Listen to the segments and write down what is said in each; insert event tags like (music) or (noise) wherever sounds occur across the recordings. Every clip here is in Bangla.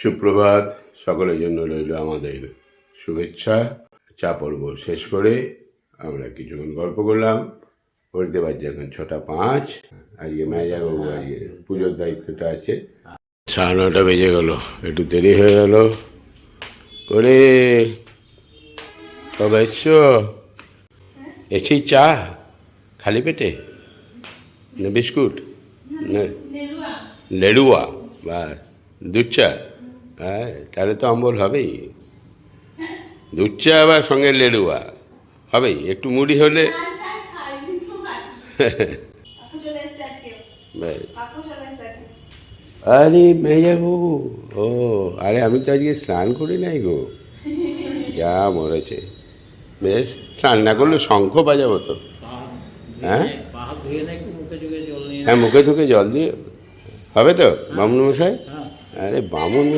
সুপ্রভাত সকলের জন্য রইল আমাদের শুভেচ্ছা। চা পর্ব শেষ করে আমরা কিছুক্ষণ গল্প করলাম। পড়তে পারছি এখন ছটা পাঁচ। আজকে মেজাবাবু আজকে পুজোর দায়িত্বটা আছে। সাড়ে নটা বেজে গেল একটু দেরি হয়ে গেল। করে সব এসছো? এসি চা? খালি পেটে? না বিস্কুট? না। লেডুয়া বা দুধ চা? হ্যাঁ তাহলে তো অম্বল হবেই। দুধ চা আবার সঙ্গে লেডুয়া হবেই একটু মুড়ি হলে। আরে মেজাবু ও আরে আমি তো আজকে স্নান করি নাই গো। যা মরেছে। বেশ স্নান না করলে শঙ্খ বাজাবো তো। হ্যাঁ? হ্যাঁ মুখে ধুকে জল দিয়ে হবে তো বামুন মশাই? হ্যাঁ। আরে বামুন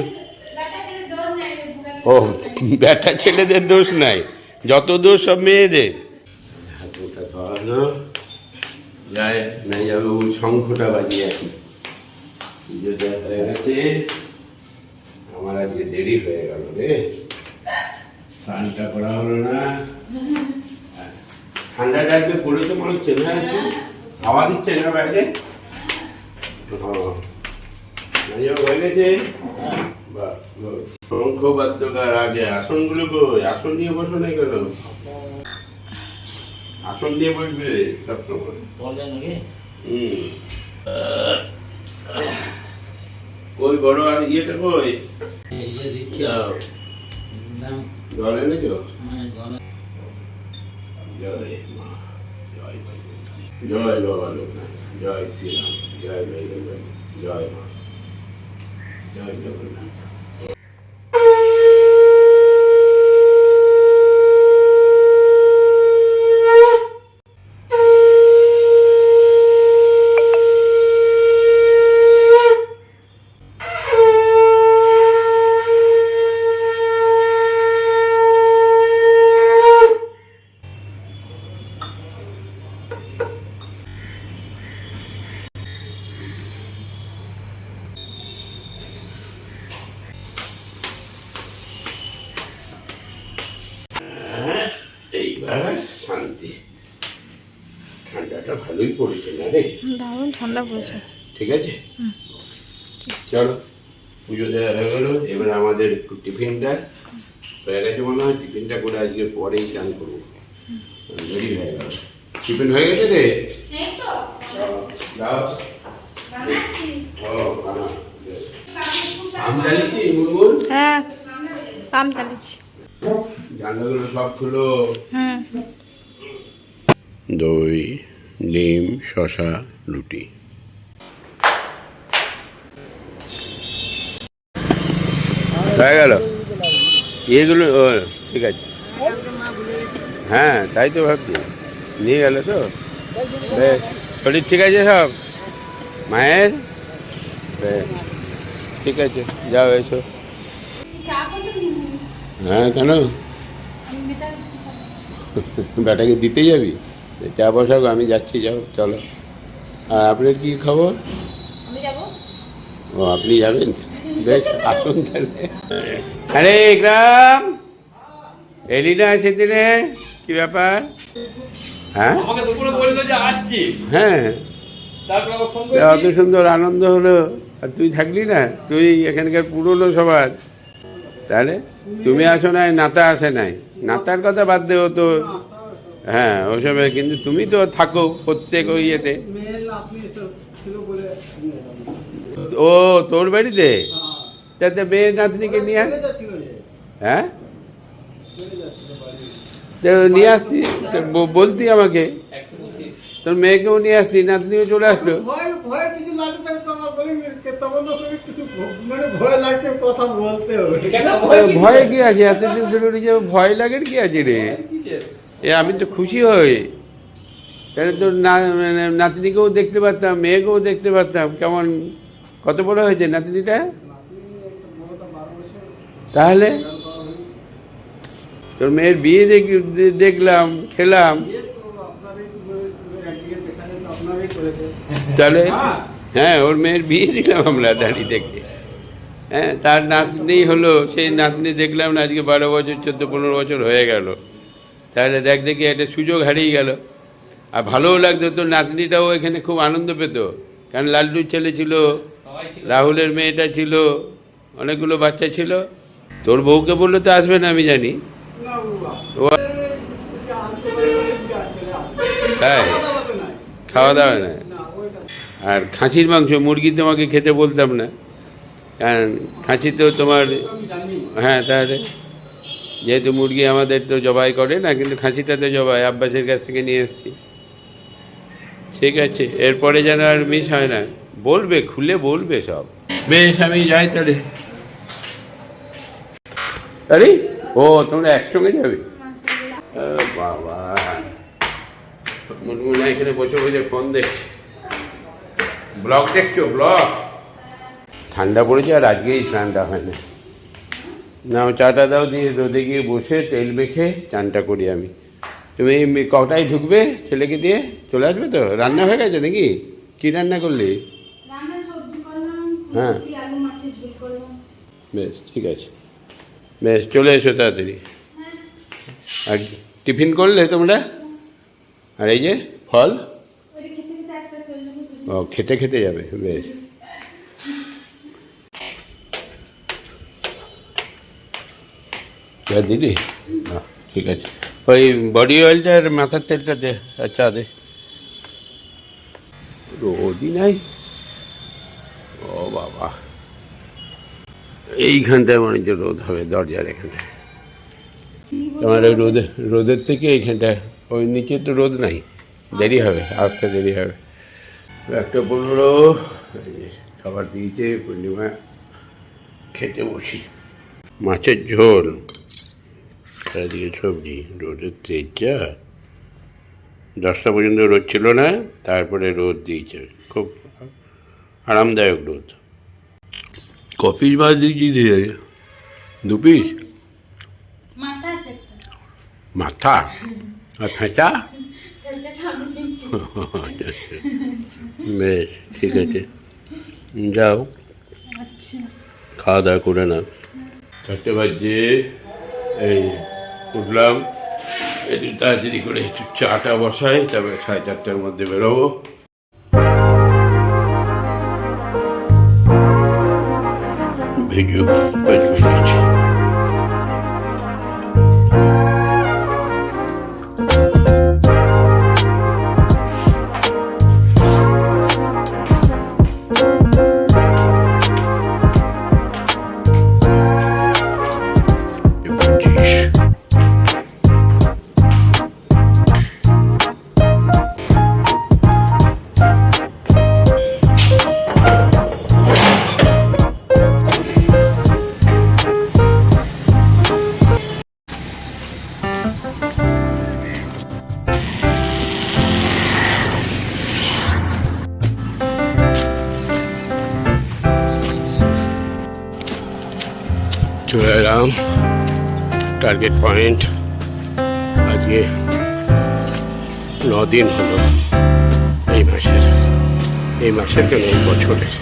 ও ব্যাটা ছেলেদের দোষ নাই। যত দোষ সব মেয়েদের। হাতটা ধোয়ালো যায় মেজাবু শঙ্খটা বাজিয়ে পুজোটা হয়ে গেছে। আমার আজকে দেরি হয়ে গেল রে। স্নানটা করা হলো না। ঠান্ডাটা একটু পড়েছে মনে হচ্ছে না? হাওয়া দিচ্ছে না বাইরে? মেজাবু হয়ে গেছে. শঙ্খ বাদ্যকার আগে আসনগুলো কই? আসন নিয়ে বসো না কেন? আসন নিয়ে বসবে সবসময়। হুম। ওই বড় আর ইয়েটা কই? জল মানে গণে জয় মা জয় বাবা লোকনাথ জয় শ্রীরাম জয় বৈরব জয় মা। Giời 难 ভালোই পড়েছে না রে? দারুণ ঠান্ডা পড়েছে। ঠিক আছে? চলো পুজো দেওয়া হয়ে গেল এবার আমাদের একটু টিফিনটা হয়ে গেছে মনে হয় টিফিনটা করে আজকে পরেই চান করব। দেরি হয়ে গেল। টিফিন হয়ে গেছে রে? দাও। ও বানা। আম চালিয়েছি মুরমুর হ্যাঁ। কাম চালিয়েছি। জানলাগুলো সব খুলো। হুম। দই ডিম শশা রুটি হয়ে গেল। এগুলো ঠিক আছে। হ্যাঁ তাই তো ভাবছি। নিয়ে গেল তো? বেশ। শরীর ঠিক আছে সব? মায়ের? ঠিক আছে যাও এসো। হ্যাঁ কেন? বেটাকে দিতে যাবি? চা বসাবো আমি যাচ্ছি যাও চলো। আর আপনার কি খবর? ও আপনি যাবেন? বেশ আসুন তাহলে। আরে গ্রাম এলি না সেদিনে? কি ব্যাপার? হ্যাঁ? আমাকে দুপুরে বলল যে আসছি। হ্যাঁ। অত সুন্দর আনন্দ হলো। আর তুই থাকলি না? তুই এখানকার পুরনো সবার। তাহলে তুমি আসো নাই নাতা আসে নাই। নাতার কথা বাদ দেও তো। হ্যাঁ ওসবে কিন্তু তুমি তো থাকো প্রত্যেক ওই ইয়েতে। ও তোর বাড়িতে? তাতে মেয়ে নাতনিকে নিয়ে আস হ্যাঁ? নিয়ে আসতি তো ব- বলতি আমাকে। তোর মেয়েকেও নিয়ে আসতি নাতনিও চলে আসতো। ভয় মানে কি আছে? এতদিন ধরে ভয় লাগে কি আছে রে? এ, আমি তো খুশি হই। তাহলে তোর না মানে নাতনিকেও দেখতে পারতাম, মেয়েকেও দেখতে পারতাম। কেমন, কত বড় হয়েছে নাতনিটা? তাহলে? তোর মেয়ের বিয়ে দেখ- দেখলাম, খেলাম। তো তাহলে? হ্যাঁ ওর মেয়ের বিয়ে দিলাম আমরা দাঁড়িয়ে দেখে। হ্যাঁ তার নাতনি হলো, সেই নাতনি দেখলাম না, আজকে বারো বছর, চোদ্দ, পনেরো বছর হয়ে গেল। তাহলে দেখ দেখি একটা সুযোগ হারিয়ে গেল। আর ভালোও লাগতো তোর নাতনিটাও এখানে খুব আনন্দ পেত। কারণ লাল্লুর ছেলে ছিল, রাহুলের মেয়েটা ছিল, অনেকগুলো বাচ্চা ছিল। তোর বউকে বললে তো আসবে না, আমি জানি। খাওয়া দাওয়া তো না আর খাসির মাংস, মুরগি তোমাকে খেতে বলতাম না। কারণ খাসি তো তোমার হ্যাঁ তাহলে যেহেতু মুরগি আমাদের তো জবাই করে না কিন্তু খাসিটা তো জবাই আব্বাসের কাছ থেকে নিয়ে এসেছি। ঠিক আছে এরপরে যেন আর মিস হয় না। বলবে খুলে বলবে সব। বেশ আমি যাই তাহলে। আরে ও তোমরা একসঙ্গে যাবে? বাবা মুনমুনা এখানে বসে বসে ফোন দেখছে। ব্লগ দেখছ ব্লগ ঠান্ডা পড়েছে আর আজকেই স্নানটা হয় না। না চাটা দাও দিয়ে রোদে গিয়ে বসে তেল মেখে চানটা করি আমি। তুমি কটায় ঢুকবে ছেলেকে দিয়ে? চলে আসবে তো? রান্না হয়ে গেছে নাকি? কি রান্না করলি? হ্যাঁ। বেশ ঠিক আছে। বেশ চলে এসো তাড়াতাড়ি। আর টিফিন করলে তোমরা? আর এই যে ফল? ও খেতে খেতে যাবে বেশ। চা দিদি? আহ, ঠিক আছে। ওই বডি অয়েলটা আর মাথার তেলটা দে চা দে। রোদই নাই? ও বাবা। এইখানটায় মনে হচ্ছে রোদ হবে দরজার এখানে। তোমার ওই রোদে রোদের থেকে এইখানটায় ওই নিচে তো রোদ নাই। দেরি হবে আসতে দেরি হবে। একটা পনেরো খাবার দিয়েছে পূর্ণিমা খেতে বসি। মাছের ঝোল। চারিদিকে সবজি রোদের তেজ? যা দশটা পর্যন্ত রোদ ছিল না তারপরে রোদ দিয়েছে। খুব আরামদায়ক রোদ। ক পিস মাছ দিয়েছি দিয়ে দু পিস? মাথা আর ফেঁচা? (laughs) বেশ ঠিক আছে। যাও। আচ্ছা। খাওয়া দাওয়া করে না চারটে বাজে এই উঠলাম একটু তাড়াতাড়ি করে একটু চাটা বসাই তারপরে সাড়ে চারটার মধ্যে বেরোবো। ভিডিও চলে এলাম টার্গেট পয়েন্ট আজকে দিন হলো এই মাসের এই মাসের কেন এই বছরের?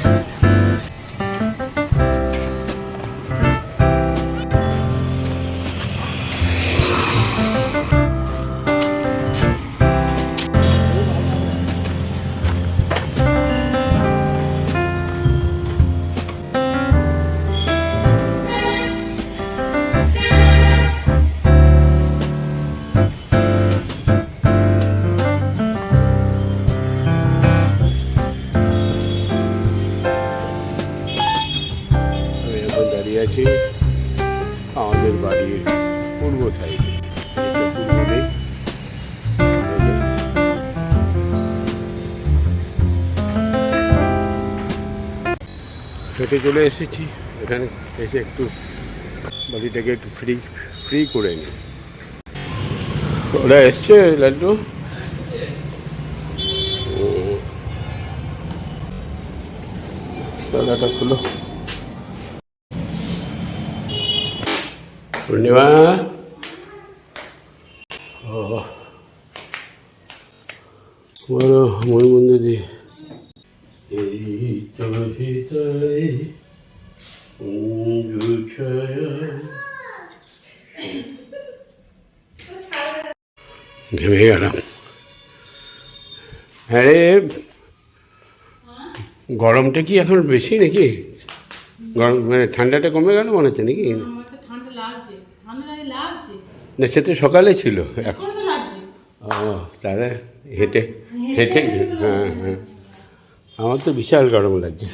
হেঁটে চলে এসেছি। এখানে এসে একটু বাড়িটাকে একটু ফ্রি ফ্রি করে নিই। ওরা এসছে লাল্টু ও। তালাটা খুলো। পূর্ণিমা? ও। বলো মনমন্দির এই তো হৃদয় ঘেমে গেলাম হ্যাঁ রে গরমটা কি এখন বেশি নাকি? গরম মানে ঠান্ডাটা কমে গেল মনে হচ্ছে নাকি? না সে তো সকালে ছিল। এখন এখন ও তাহলে হেঁটে হেঁটে হ্যাঁ হ্যাঁ। আমার তো বিশাল গরম লাগছে।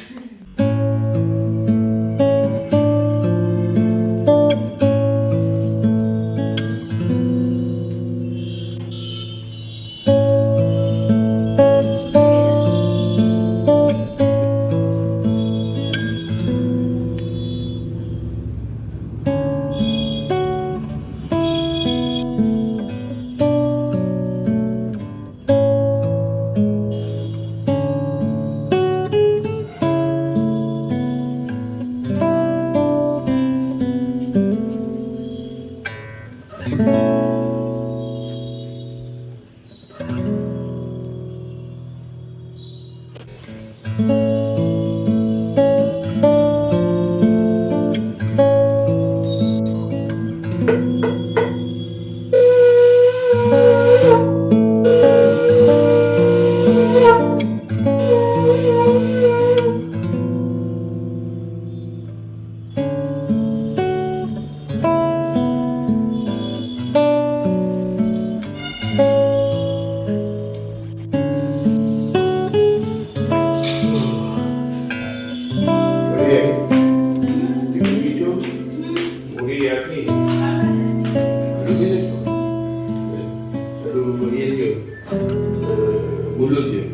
মূল্য দিও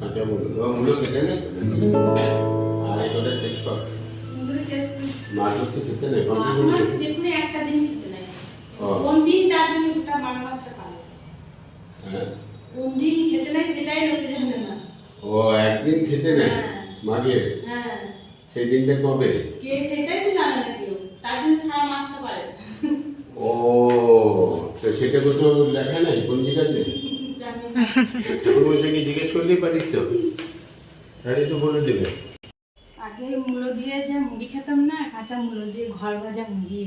কাঁচা মূল্য মূল্য খেতে নেই আর এটা শেষ কর মাছ হচ্ছে খেতে নেই একটা দিন খেতে নেই। কোন দিন তার জন্য পালে হ্যাঁ। কোন দিন খেতে নেই সেটাই লোকে জানে না ও একদিন খেতে নেই হ্যাঁ। মাঘে হ্যাঁ সেই দিনটা কবে কে সেটাই তো জানে না কেউ তার জন্য সারা মাসটা ও সেটা কোথাও লেখা নাই? ঠাকুর মশাইকে জিজ্ঞেস করলেই পারিস তো। তাহলে তো বলে দেবে। আগে মূলো দিয়ে যে মুড়ি খেতাম না কাঁচা মূলো দিয়ে ঘর ভাজা মুড়ি।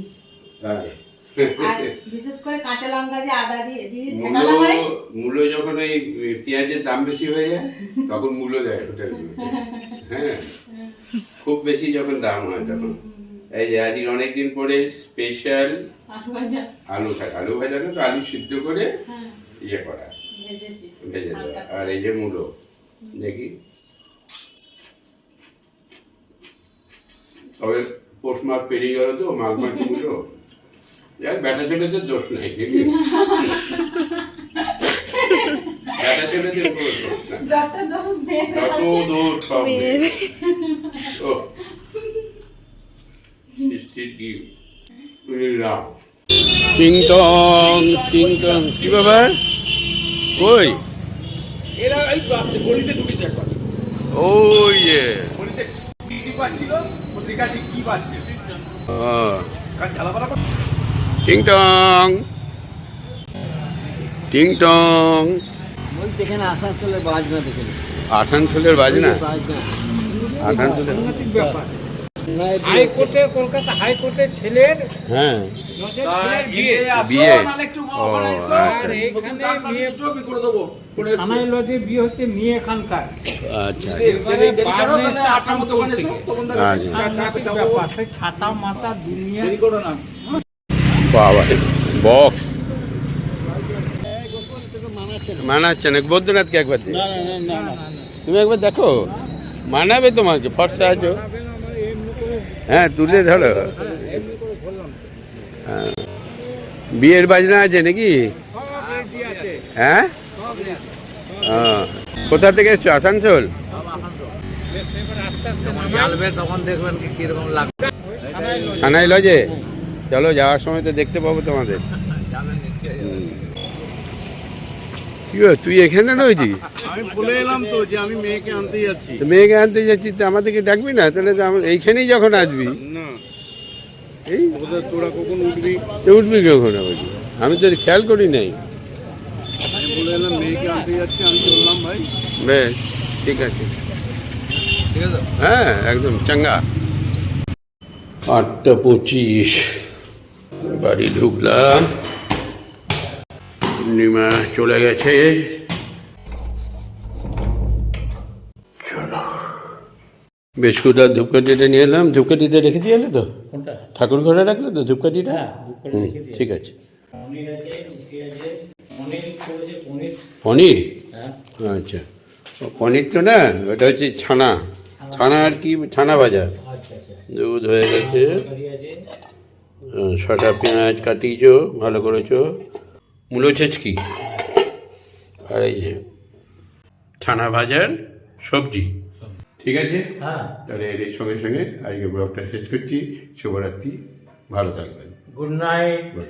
আর বিশেষ করে কাঁচা লঙ্কা দিয়ে আদা দিয়ে দিয়ে মূলো হয় মূলো যখন ওই পেঁয়াজের দাম বেশি হয়ে যায় তখন মূলো দেয় হ্যাঁ? খুব বেশি যখন দাম হয় তখন। এই যে আজকে অনেকদিন পরে স্পেশাল আলু আলু ভাজাটা তো আলু সিদ্ধ করে হ্যাঁ। ইয়ে করা। ভেজে দেওয়া। আর এই যে মূলো দেখি। তবে পৌষ মাস পেরিয়ে গেল তো মাঘ মাস মূলো যাক বেটা ছেলেদের দোষ নাই দেখি। বেটা ছেলেদের কোনো দোষ নাই। যত দূর সব সৃষ্টির কি? রাম টিং টং টিং টং কি ব্যাপার? কই? এরা এই আসছে গলিতে ঢুকেছে একবার। ও ইয়ে। গলিতে কি পাচ্ছিল কি পাচ্ছে কারণ ঝালাপালা করছে টিং টং টিং টং বলতে এখানে আসানসোলের বাজনা দেখে আসানসোলের বাজনা? বাজনা। আসানসোলের হাইকোর্টে কলকাতা হাইকোর্টের ছেলের হ্যাঁ। বিয়ে। আচ্ছা। বিয়ে হচ্ছে মেয়ে এখানকার। ছাতা মাতা দুনিয়া। বাবা বক্স। মানাচ্ছে না। বৈদ্যনাথকে একবার। তুমি একবার দেখো। মানাবে তোমাকে ফর্সা আছো। হ্যাঁ তুলে ধরো। হ্যাঁ। বিয়ের বাজনা আছে নাকি? হ্যাঁ? হ্যাঁ। কোথা থেকে এসছো? আসানসোল? সানাই লজে? চলো, যাওয়ার সময় তো দেখতে পাবো তোমাদের হুম। কি গো, তুই এখানে রয়েছিস? আমি বলে এলাম তো যে আমি মেয়েকে আনতে যাচ্ছি। তো মেয়েকে আনতে যাচ্ছি তো আমাদেরকে ডাকবি না? তাহলে তো এইখানেই যখন আসবি। না। এই? তোরা কখন উঠবি? উঠবি কখন আমি তো খেয়াল করি নাই। আমি বলে এলাম মেয়েকে আনতে যাচ্ছি আমি চললাম ভাই। বেশ ঠিক আছে ঠিক আছে। হ্যাঁ একদম চাঙ্গা। আটটা পঁচিশ বাড়ি ঢুকলাম। পূর্ণিমা চলে গেছে। চলো। বিস্কুট আর ধূপকাঠিটা নিয়ে এলাম। ধূপকাঠিটা রেখে দিয়ে এলে তো? ঠাকুর ঘরে রাখলে তো ধূপকাঠিটা? হুম, ঠিক আছে। পনির আচ্ছা। ও পনির তো না ওটা হচ্ছে ছানা। ছানা আর কি ছানা ভাজা। দুধ হয়ে গেছে। ছটা পেঁয়াজ কাটিয়েছ ভালো করেছ। মূলো ছেচকি আর এই যে ছানা ভাজার সবজি। ঠিক আছে? হ্যাঁ। তাহলে এর সঙ্গে সঙ্গে আজকে ব্লগটা শেষ করছি। শুভরাত্রি। ভালো থাকবেন। Good night.